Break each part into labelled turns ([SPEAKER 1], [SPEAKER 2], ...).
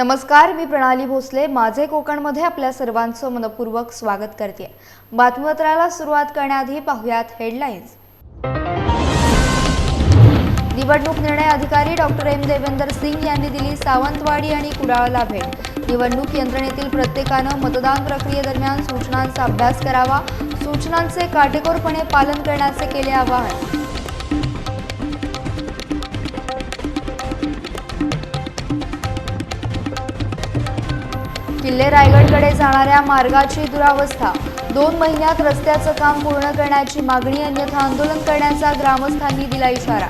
[SPEAKER 1] नमस्कार मी प्रणाली भोसले. माझे कोकणमध्ये आपल्या सर्वांचं मनपूर्वक स्वागत करते. बातमीपत्राला सुरुवात करण्याआधी पाहुयात हेडलाईन्स निवडणूक निर्णय अधिकारी डॉक्टर एम. देवेंदर सिंग यांनी दिली सावंतवाडी आणि कुडाळला भेट. निवडणूक यंत्रणेतील प्रत्येकानं मतदान प्रक्रियेदरम्यान सूचनांचा अभ्यास करावा सूचनांचे काटेकोरपणे पालन करण्याचे केले आवाहन. किल्ले रायगडकडे जाणाऱ्या मार्गाची दुरावस्था. दोन महिन्यात रस्त्याचं काम पूर्ण करण्याची मागणी अन्यथा आंदोलन करण्याचा ग्रामस्थांनी दिला इशारा.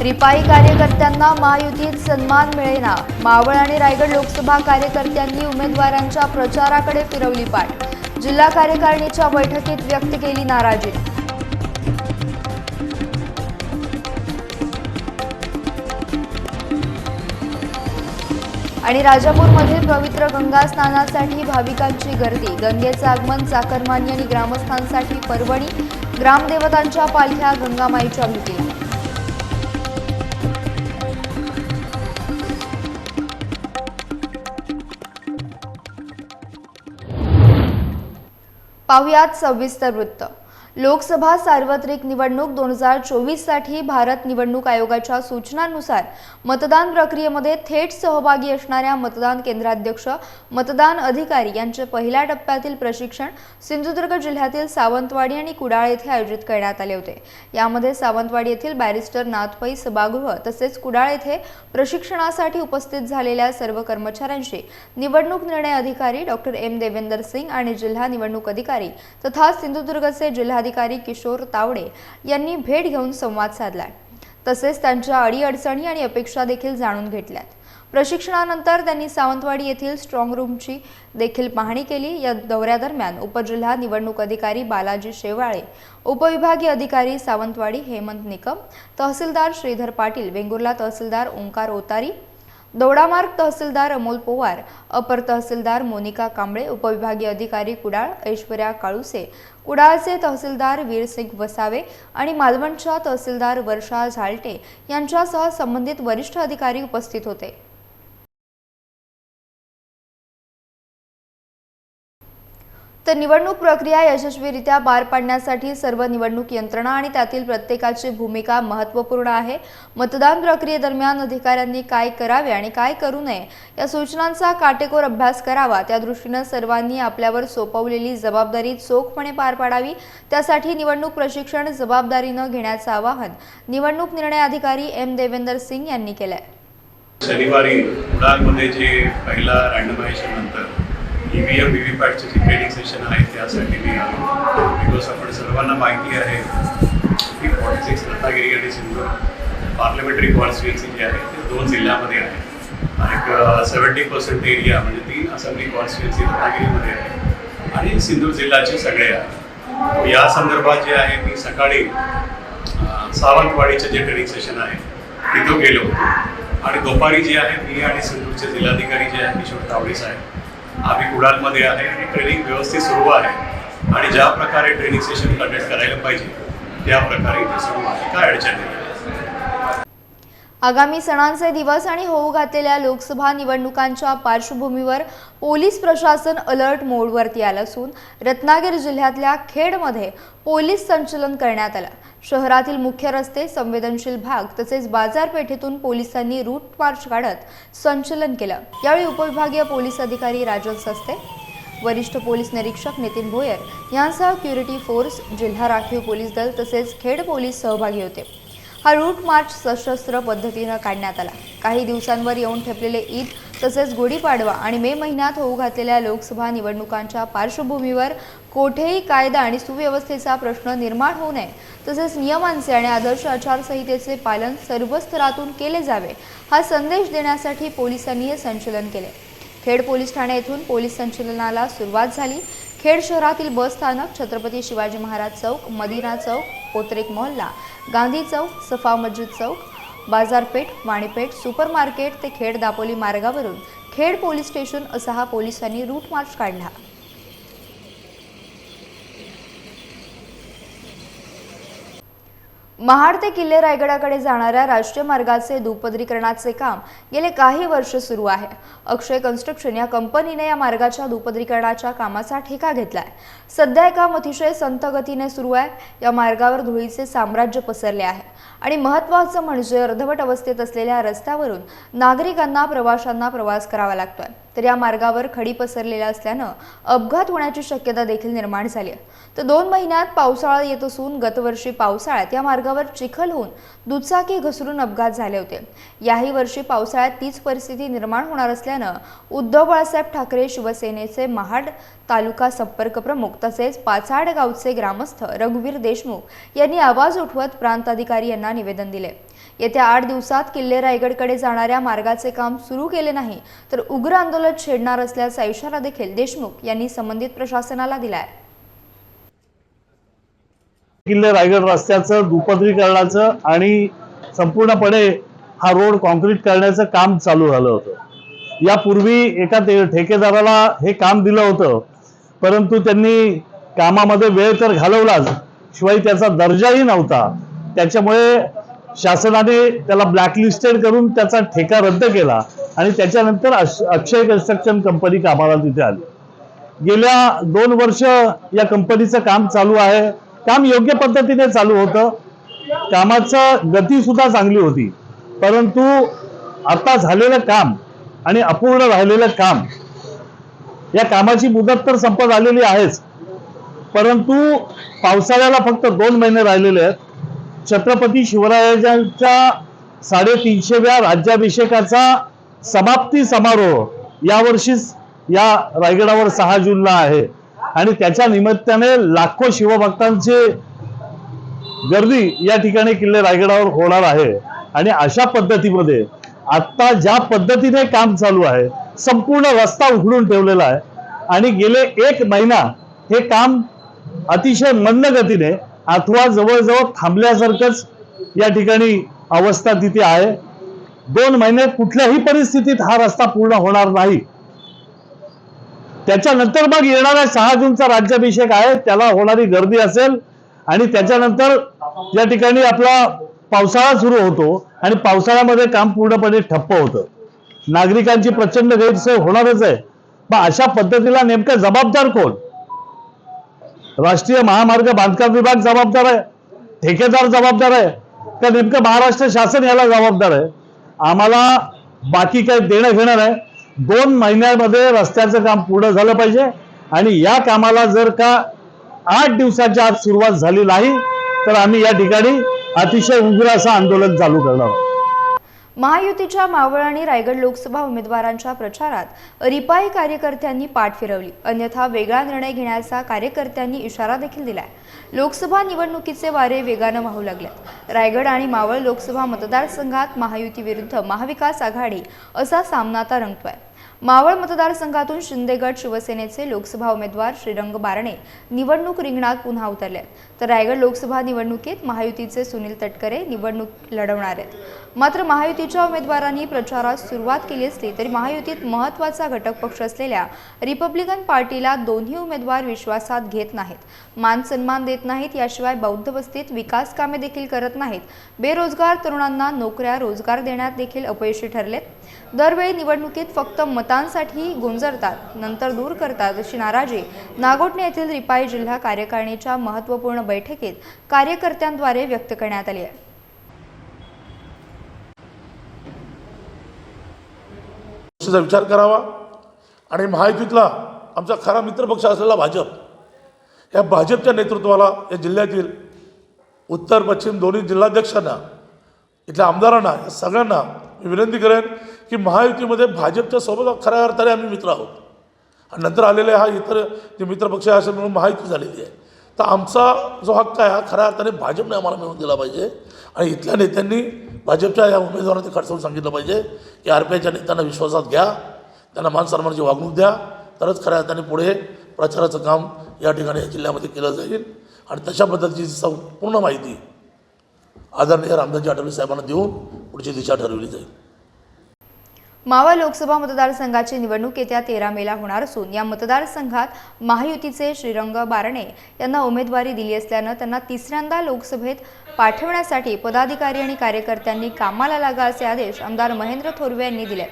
[SPEAKER 1] रिपाई कार्यकर्त्यांना महायुतीत सन्मान मिळेना. मावळ आणि रायगड लोकसभा कार्यकर्त्यांनी उमेदवारांच्या प्रचाराकडे फिरवली पाठ. जिल्हा कार्यकारिणीच्या बैठकीत व्यक्त केली नाराजी. आणि राजापूरमध्ये पवित्र गंगा स्नानासाठी भाविकांची गर्दी. गंगेचं आगमन चाकरमानी आणि ग्रामस्थांसाठी पर्वणी ग्रामदेवतांच्या पालख्या गंगामाईच्या भेटी पाहुयात सविस्तर वृत्त. लोकसभा सार्वत्रिक निवडणूक दोन हजार चोवीससाठी भारत निवडणूक आयोगाच्या सूचनांनुसार मतदान प्रक्रियेमध्ये थेट सहभागी असणाऱ्या मतदान केंद्राध्यक्ष मतदान अधिकारी यांचे पहिल्या टप्प्यातील प्रशिक्षण सिंधुदुर्ग जिल्ह्यातील सावंतवाडी आणि कुडाळ येथे आयोजित करण्यात आले होते. यामध्ये सावंतवाडी येथील बॅरिस्टर नाथपै सभागृह तसेच कुडाळ येथे प्रशिक्षणासाठी उपस्थित झालेल्या सर्व कर्मचाऱ्यांशी निवडणूक निर्णय अधिकारी डॉक्टर एम देवेंदर सिंग आणि जिल्हा निवडणूक अधिकारी तथा सिंधुदुर्गचे जिल्हाधिकारी किशोर तावडे यांनी भेट घेऊन संवाद साधला तसेच त्यांच्या अडीअडचणी आणि अपेक्षा देखील जाणून घेतल्यात. प्रशिक्षणानंतर त्यांनी सावंतवाडी येथील स्ट्रॉंग रूमची देखील पाहणी केली. या दौऱ्यादरम्यान उपजिल्हा निवडणूक अधिकारी बालाजी शेवाळे उपविभागीय अधिकारी सावंतवाडी हेमंत निकम तहसीलदार श्रीधर पाटील वेंगुर्ला तहसीलदार ओंकार ओतारी दौडामार्ग तहसीलदार अमोल पोवार अपर तहसीलदार मोनिका कांबळे उपविभागीय अधिकारी कुडाळ ऐश्वर्या काळुसे कुडाळचे तहसीलदार वीरसिंग वसावे आणि मालवणच्या तहसीलदार वर्षा झालटे यांच्यासह संबंधित वरिष्ठ अधिकारी उपस्थित होते. तर निवडणूक प्रक्रिया यशस्वीरित्या पार पाडण्यासाठी सर्व निवडणूक यंत्रणा आणि त्यातील प्रत्येकाची भूमिका महत्त्वपूर्ण आहे. मतदान प्रक्रियेदरम्यान अधिकाऱ्यांनी काय करावे आणि काय करू नये या सूचनांचा काटेकोर अभ्यास करावा. त्या दृष्टीनं सर्वांनी आपल्यावर सोपवलेली जबाबदारी चोखपणे पार पाडावी. त्यासाठी निवडणूक प्रशिक्षण जबाबदारीनं घेण्याचं आवाहन निवडणूक निर्णय अधिकारी एम देवेंदर सिंग यांनी केलंय.
[SPEAKER 2] शनिवारी जे पहिला रँडमायझेशन नंतर ईव्हीएम व्ही व्ही पॅटचे जे ट्रेनिंग सेशन आहे त्यासाठी मी आलो. बिकॉज आपण सर्वांना माहिती आहे की फॉर्टी सिक्स रत्नागिरी आणि सिंधूर पार्लमेंटरी कॉन्स्टिट्युएन्सी जी आहे ते दोन जिल्ह्यामध्ये आहे. आणि सेवन्टी पर्सेंट एरिया म्हणजे तीन असेंब्ली कॉन्स्टिट्युएन्सी रत्नागिरीमध्ये आहे. आणि सिंधूर जिल्ह्याचे सगळे आहे. या संदर्भात जे आहे मी सकाळी सावंतवाडीचे जे ट्रेनिंग सेशन आहे तिथं गेलो. होतो आणि दुपारी जे आहे मी आणि सिंधूरचे जिल्हाधिकारी जे आहे किशोर तावडे साहेब आम्ही कुडाळमध्ये आहे आणि ट्रेनिंग व्यवस्थित सुरू आहे. आणि ज्या प्रकारे ट्रेनिंग सेशन कंडक्ट करायला पाहिजे त्या प्रकारे सुरू आहे. काय अडचण नाही.
[SPEAKER 1] आगामी सणांचे दिवस आणि होऊ घातलेल्या लोकसभा निवडणुकांच्या पार्श्वभूमीवर पोलीस प्रशासन अलर्ट मोडवरती आलं असून रत्नागिरी जिल्ह्यातल्या खेडमध्ये पोलीस संचलन करण्यात आलं. शहरातील मुख्य रस्ते संवेदनशील भाग तसेच बाजारपेठेतून पोलिसांनी रूट मार्च काढत संचलन केलं. यावेळी उपविभागीय पोलीस अधिकारी राजन सस्ते वरिष्ठ पोलीस निरीक्षक नितीन भोयर यांसह क्युरिटी फोर्स जिल्हा राखीव पोलीस दल तसेच खेड पोलीस सहभागी होते. हा रूट मार्च सशस्त्र पद्धतीनं काढण्यात आला. काही दिवसांवर येऊन ठेपलेले ईद तसेच गुढीपाडवा आणि मे महिन्यात होऊ घातलेल्या लोकसभा निवडणुकांच्या पार्श्वभूमीवर कोठेही कायदा आणि सुव्यवस्थेचा प्रश्न निर्माण होऊ नये तसेच नियमांचे आणि आदर्श आचारसंहितेचे पालन सर्व स्तरातून केले जावे हा संदेश देण्यासाठी पोलिसांनी हे संचलन केले. खेड पोलीस ठाणे येथून पोलीस संचलनाला सुरुवात झाली. खेड शहरातील बस स्थानक छत्रपती शिवाजी महाराज चौक मदिना चौक पोत्रेक मोहल्ला गांधी चौक सफा मस्जिद चौक बाजारपेठ वाणीपेठ सुपर मार्केट ते खेड दापोली मार्गावरून खेड पोलीस स्टेशन असा हा पोलिसांनी रूट मार्च काढला. महाड ते किल्ले रायगडाकडे जाणाऱ्या राष्ट्रीय मार्गाचे दुपदरीकरणाचे काम गेले काही वर्ष सुरू आहे. अक्षय कन्स्ट्रक्शन या कंपनीने या मार्गाच्या दुपदरीकरणाच्या कामाचा ठेका घेतलाय. सध्या हे काम अतिशय संत गतीने सुरू आहे. या मार्गावर धुळीचे साम्राज्य पसरले आहे. आणि महत्त्वाचं म्हणजे अर्धवट अवस्थेत असलेल्या रस्त्यावरून नागरिकांना प्रवाशांना प्रवास करावा लागतोय. तर या मार्गावर खडी पसरलेल्या असल्यानं अपघात होण्याची शक्यता देखील निर्माण झाली आहे. तर दोन महिन्यात पावसाळा येत असून गतवर्षी पावसाळ्यात या मार्गावर चिखल होऊन दुचाकी घसरून अपघात झाले होते. याही वर्षी पावसाळ्यात तीच परिस्थिती निर्माण होणार असल्यानं उद्धव बाळासाहेब ठाकरे शिवसेनेचे महाड तालुका संपर्क प्रमुख तसेच पाचाड गावचे ग्रामस्थ रघुवीर देशमुख यांनी आवाज उठवत प्रांताधिकारी यांना निवेदन दिले. येत्या आठ दिवसात किल्ले रायगडकडे जाणाऱ्या मार्गाचे काम सुरू केले नाही तर उग्र आंदोलन छेडणार असल्याचा इशारा देखील देशमुख यांनी संबंधित प्रशासनाला दिलाय.
[SPEAKER 3] किल्ले रायगड रस्त्याचं दुपदरीकरणाचं आणि संपूर्णपणे हा रोड कॉन्क्रीट करण्याचं काम चालू झालं होतं. यापूर्वी एका ते- ठेकेदाराला हे काम दिलं होतं परंतु त्यांनी कामामध्ये वेळ तर घालवलाच शिवाय त्याचा दर्जाही नव्हता. त्याच्यामुळे शासनाने त्याला ब्लॅकलिस्टेड करून त्याचा ठेका रद्द केला आणि त्याच्यानंतर अक्षय कन्स्ट्रक्शन कंपनी कामाला तिथे आली. गेल्या दोन वर्ष या कंपनीचं काम चालू आहे. काम योग्य पद्धतीने चालू होतं. कामाचं गती सुद्धा चांगली होती. परंतु आता झालेलं काम आणि अपूर्ण राहिलेलं काम या कामाची मुदत तर संपत आलेली आहेच. परंतु पावसाळ्याला फक्त दोन महिने राहिलेले आहेत. छत्रपती शिवरायांच्या साडेतीनशेव्या राज्याभिषेकाचा समाप्ती समारोह यावर्षीच या रायगडावर सहा जूनला आहे. आणि त्याच्या निमित्ताने लाखो शिवभक्तांची गर्दी या ठिकाणी किल्ले रायगडावर होणार आहे. आणि अशा पद्धतीमध्ये आता ज्या पद्धतीने काम चालू आहे संपूर्ण रस्ता उघडून ठेवलेला आहे. आणि गेले एक महिना हे काम अतिशय मंद गतीने अथवा जवळजवळ थांबल्यासारखंच या ठिकाणी अवस्था तिथे आहे. दोन महिने कुठल्याही परिस्थितीत हा रस्ता पूर्ण होणार नाही. त्याच्यानंतर मग येणारा सहा जूनचा राज्याभिषेक आहे त्याला होणारी गर्दी असेल आणि त्याच्यानंतर या ठिकाणी आपला पावसाळा सुरू होतो आणि पावसाळ्यामध्ये काम पूर्णपणे ठप्प होतं. नागरिकांची प्रचंड गैरसोय होणारच आहे. पण अशा पद्धतीला नेमकं जबाबदार कोण? राष्ट्रीय महामार्ग बांधकाम विभाग जबाबदार आहे? ठेकेदार जबाबदार आहे? का नेमकं महाराष्ट्र शासन याला जबाबदार आहे? आम्हाला बाकी काही देणं घेणं नाही. दोन महिन्यामध्ये रस्त्याचं काम पूर्ण झालं पाहिजे. आणि या कामाला जर का आठ दिवसाच्या आत सुरुवात झाली नाही तर आम्ही या ठिकाणी अतिशय उग्र असं आंदोलन चालू करणार आहोत.
[SPEAKER 1] महायुतीच्या मावळ आणि रायगड लोकसभा उमेदवारांच्या प्रचारात रिपाई कार्यकर्त्यांनी पाठ फिरवली. अन्यथा वेगळा निर्णय घेण्याचा कार्यकर्त्यांनी इशारा देखील दिलाय. लोकसभा निवडणुकीचे वारे वेगानं वाहू लागल्यात रायगड आणि मावळ लोकसभा मतदारसंघात महायुती विरुद्ध महाविकास आघाडी असा सामना आता रंगतोय. मावळ मतदारसंघातून शिंदेगड शिवसेनेचे लोकसभा उमेदवार श्रीरंग बारणे निवडणूक रिंगणात पुन्हा उतरले. तर रायगड लोकसभा निवडणुकीत महायुतीचे सुनील तटकरे निवडणूक लढवणार आहेत. मात्र महायुतीच्या उमेदवारांनी प्रचारास सुरुवात केली असली तरी महायुतीत महत्त्वाचा घटक पक्ष असलेल्या रिपब्लिकन पार्टीला दोन्ही उमेदवार विश्वासात घेत नाहीत. मान सन्मान देत नाहीत याशिवाय बौद्ध वस्तीत विकास कामे देखील करत नाहीत. बेरोजगार तरुणांना नोकऱ्या रोजगार देण्यात देखील अपयशी ठरलेत. दरवेळी निवडणुकीत फक्त मतांसाठी गुंजरतात नंतर दूर करतात अशी नाराजी नागोटणे येथील रिपाई जिल्हा कार्यकारिणीच्या महत्त्वपूर्ण बैठकीत कार्यकर्त्यांद्वारे व्यक्त करण्यात आली आहे.
[SPEAKER 4] विचार करावा आणि महायुतीतला आमचा खरा मित्रपक्ष असलेला भाजप या भाजपच्या नेतृत्वाला या जिल्ह्यातील उत्तर पश्चिम दोन्ही जिल्हाध्यक्षांना इथल्या आमदारांना या सगळ्यांना मी विनंती करेन की महायुतीमध्ये भाजपच्या सोबत खऱ्या अर्थाने आम्ही मित्र आहोत. आणि नंतर आलेले हा इतर जे मित्रपक्ष आहे असेल म्हणून महायुती झालेली आहे. तर आमचा जो हक्क आहे हा खऱ्या अर्थाने भाजपने आम्हाला मिळवून दिला पाहिजे. आणि इथल्या नेत्यांनी भाजपच्या या उमेदवारांना ते खडसावून सांगितलं पाहिजे की आर पी आयच्या नेत्यांना विश्वासात घ्या. त्यांना मान सन्मानाची वागणूक द्या. तरच खऱ्या अर्थाने पुढे प्रचाराचं काम या ठिकाणी या जिल्ह्यामध्ये केलं जाईल. आणि तशा पद्धतीची संपूर्ण माहिती आदरणीय रामदासजी आठवले साहेबांना देऊन पुढची दिशा ठरवली जाईल.
[SPEAKER 1] मावळ लोकसभा मतदारसंघाची निवडणूक येत्या तेरा मेला होणार असून या मतदारसंघात महायुतीचे श्रीरंग बारणे यांना उमेदवारी दिली असल्यानं त्यांना तिसऱ्यांदा लोकसभेत पाठवण्यासाठी पदाधिकारी आणि कार्यकर्त्यांनी कामाला लागा असे आदेश आमदार महेंद्र थोरवे यांनी दिले.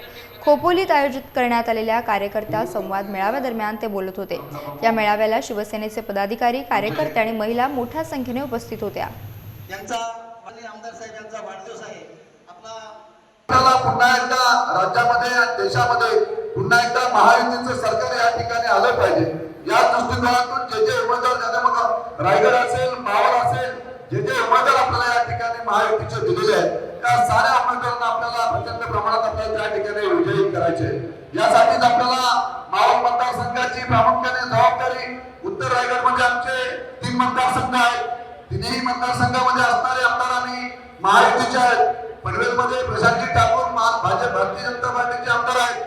[SPEAKER 1] खोपोलीत आयोजित करण्यात आलेल्या कार्यकर्त्या संवाद मेळाव्यादरम्यान ते बोलत होते. या मेळाव्याला शिवसेनेचे पदाधिकारी कार्यकर्ते आणि महिला मोठ्या संख्येने उपस्थित होत्या.
[SPEAKER 5] आपल्याला पुन्हा एकदा राज्यामध्ये आणि देशामध्ये पुन्हा एकदा महायुतीचं सरकार या ठिकाणी आलं पाहिजे. या दृष्टिकोनातून जे जे उमेदवार ज्याने मग रायगड असेल मावळ असेल जे जे उमेदवार आपल्याला या ठिकाणी महायुतीचे दिलेले आहेत त्या साऱ्या उमेदवारांना आपल्याला प्रचंड प्रमाणात आपल्याला त्या ठिकाणी विजयी करायचे यासाठीच आपल्याला मावळ मतदारसंघाची प्रामुख्याने जबाबदारी उत्तर रायगडमध्ये आमचे तीन मतदारसंघ आहेत. तिन्ही मतदारसंघामध्ये असणारे आमदार आम्ही महायुतीचे आहेत. पनवेलमध्ये प्रशांतजी ठाकूर भाजप भारतीय जनता पार्टीचे आमदार आहेत.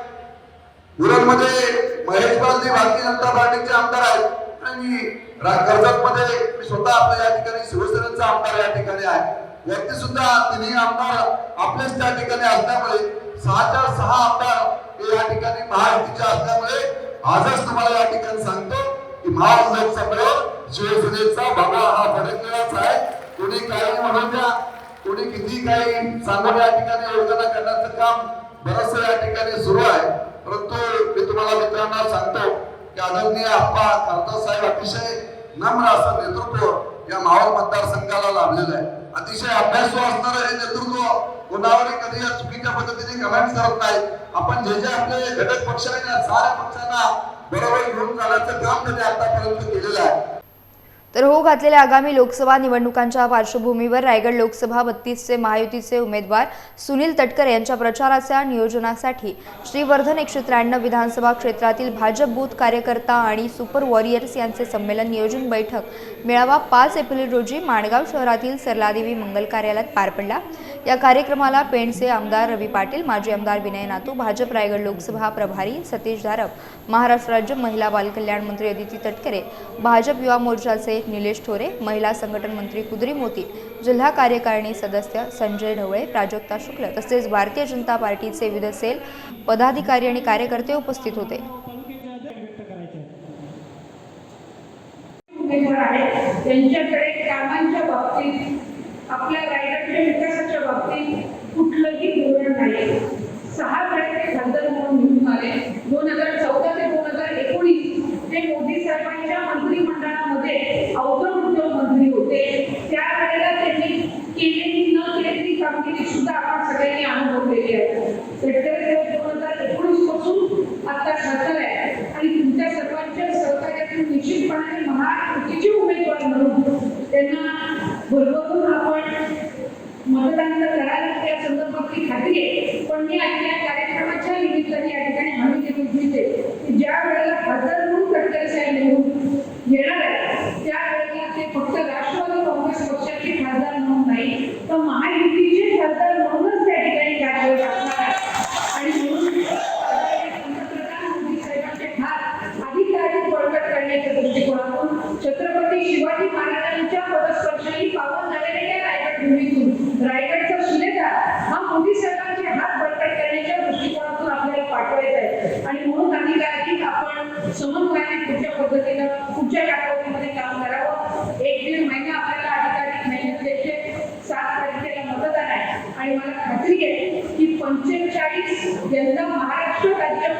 [SPEAKER 5] उरणमध्ये महेश बालदी भारतीय जनता पार्टीचे आमदार आहेत. आणि कर्जत मध्ये मी स्वतः आपल्या या ठिकाणी शिवसेनेचा आमदार या ठिकाणी आहे. वरती सुद्धा तिन्ही आमदार आपलेच त्या ठिकाणी असल्यामुळे सहाच्या सहा आमदार हे या ठिकाणी महायुतीचे असल्यामुळे आजच तुम्हाला या ठिकाणी सांगतो की महाराष्ट्र लोकसभेवर शिवसेनेचा बाबा हा फडकलेलाच आहे. कोणी काही म्हणून द्या कोणी किती काही सांगून या ठिकाणी योजना करण्याचं काम बरंचसं या ठिकाणी सुरू आहे. परंतु मी तुम्हाला मित्रांना सांगतो की आदरणीय आप्पा खासदार साहेब अतिशय नम्र असं नेतृत्व या मावळ मतदारसंघाला लाभलेलं आहे. अतिशय अभ्यासू असणारं हे नेतृत्व कोणावरही कधी या चुकीच्या पद्धतीने कमेंट करत नाही आपण जे जे आपले घटक पक्ष आहे ना साऱ्या पक्षांना बरोबर घेऊन जाण्याचं काम त्यांनी आतापर्यंत केलेलं आहे.
[SPEAKER 1] तर हो घातलेल्या आगामी लोकसभा निवडणुकांच्या पार्श्वभूमीवर रायगड लोकसभा बत्तीसचे महायुतीचे उमेदवार सुनील तटकरे यांच्या प्रचाराच्या नियोजनासाठी श्रीवर्धन एकशे त्र्याण्णव विधानसभा क्षेत्रातील भाजप बूथ कार्यकर्ता आणि सुपर वॉरियर्स यांचे संमेलन नियोजन बैठक मेळावा पाच एप्रिल रोजी माणगाव शहरातील सरलादेवी मंगल कार्यालयात पार पडला. या कार्यक्रमाला पेणचे आमदार रवी पाटील माजी आमदार विनय नातू भाजप रायगड लोकसभा प्रभारी सतीश धारप महाराष्ट्र राज्य महिला बालकल्याण मंत्री अदिती तटकरे भाजप युवा मोर्चाचे निलेश ठोरे महिला संघटन मंत्री कुद्री मोती जिल्हा कार्यकारिणी सदस्य संजय ढवळे प्राजक्ता शुक्ल तसेच भारतीय जनता पार्टीचे विविध सेल पदाधिकारी आणि कार्यकर्ते उपस्थित होते.
[SPEAKER 6] त्यांच्याकडे कामांच्या बाबतीत आपल्या रायगडच्या विकासाच्या बाबतीत कुठलंही धोरण नाही. सहा वेळा ते खासदार म्हणून निवडून आले. दोन हजार जे मोदी साहेबांच्या मंत्रिमंडळामध्ये अवतरण मंत्री होते. त्यावेळेला त्यांनी केलेली न केलेली कामगिरी सुद्धा आपण सगळ्यांनी अनुभवलेली आहे.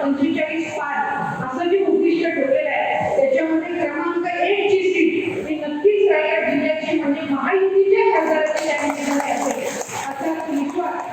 [SPEAKER 6] पंचेचाळीस पाच असं जे उद्दिष्ट ठेवलेलं आहे त्याच्यामध्ये क्रमांक एक ची सीट ही नक्कीच रायगड जिल्ह्याची म्हणजे महायुतीच्या खासदाराची त्या ठिकाणी असेल असा विश्वास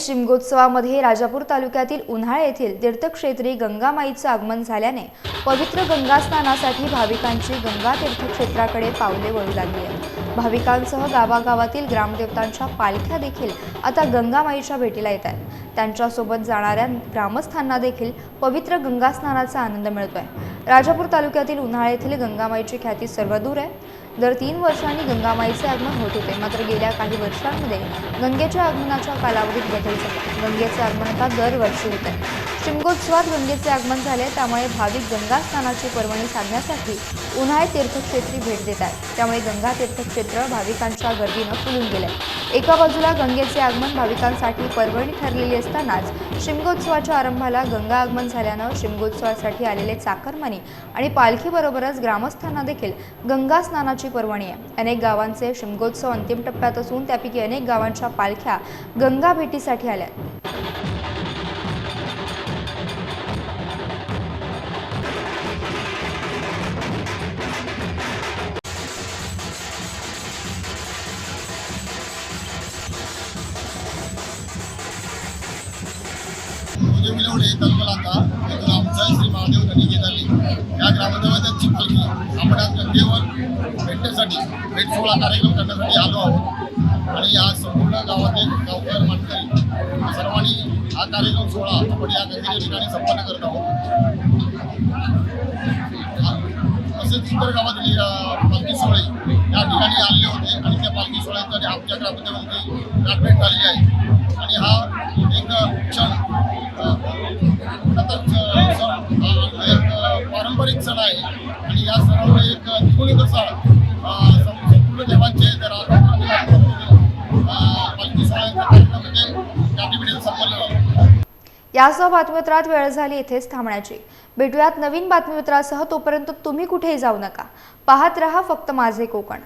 [SPEAKER 1] शिमगोत्सवामध्ये राजापूर तालुक्यातील उन्हाळे येथील तीर्थक्षेत्री गंगामाईचं आगमन झाल्याने पवित्र गंगा स्नानासाठी भाविकांची गंगा तीर्थक्षेत्राकडे पावले वळू लागली आहेत. भाविकांसह गावागावातील ग्रामदेवतांच्या पालख्या देखील आता गंगामाईच्या भेटीला येत आहेत. त्यांच्यासोबत जाणाऱ्या ग्रामस्थांना देखील पवित्र गंगा स्नानाचा आनंद मिळतोय. राजापूर तालुक्यातील उन्हाळे येथील गंगामाईची ख्याती सर्वदूर आहे. दर तीन वर्षांनी गंगामाईचे आगमन होत होते. मात्र गेल्या काही वर्षांमध्ये गंगेच्या आगमनाच्या कालावधीत बदल झाला. गंगेचे आगमन आता दरवर्षी होत आहे. शिमगोत्सवात गंगेचे आगमन झाले त्यामुळे भाविक गंगा स्नानाची पर्वणी साधण्यासाठी उन्हाळी तीर्थक्षेत्री भेट देत आहेत. त्यामुळे गंगा तीर्थक्षेत्र भाविकांच्या गर्दीनं फुलून गेलंय. एका बाजूला गंगेचे आगमन भाविकांसाठी पर्वणी ठरलेली असतानाच शिमगोत्सवाच्या आरंभाला गंगा आगमन झाल्यानं शिमगोत्सवासाठी आलेले चाकरमानी आणि पालखीबरोबरच ग्रामस्थांना देखील गंगा स्नानाची पर्वणी आहे. अनेक गावांचे शिमगोत्सव अंतिम टप्प्यात असून त्यापैकी अनेक गावांच्या पालख्या गंगा भेटीसाठी आल्या
[SPEAKER 7] भेटण्यासाठी एक सोळा कार्यक्रम करण्यासाठी आलो आहोत. आणि या संपूर्ण गावातील गावकर मानकरी सर्वांनी हा कार्यक्रम सोहळा आपण या गंगेच्या ठिकाणी संपन्न करत आहोत. तसेच इतर गावातील पालखी सोहळे या ठिकाणी आलेले होते. आणि त्या पालखी सोहळ्यात आमच्या ग्रामदेवतांची गाठभेट झालेली आहे. सण आहे. आणि या सणामुळे एक निगुणित असा संपूर्ण देवांचे जर म्हणजे
[SPEAKER 1] यासह बातमीपत्रात वेळ झाली इथेच थांबण्याची. भेटूयात नवीन बातमीपत्रासह तोपर्यंत तुम्ही कुठेही जाऊ नका. पाहत रहा फक्त माझे कोकण.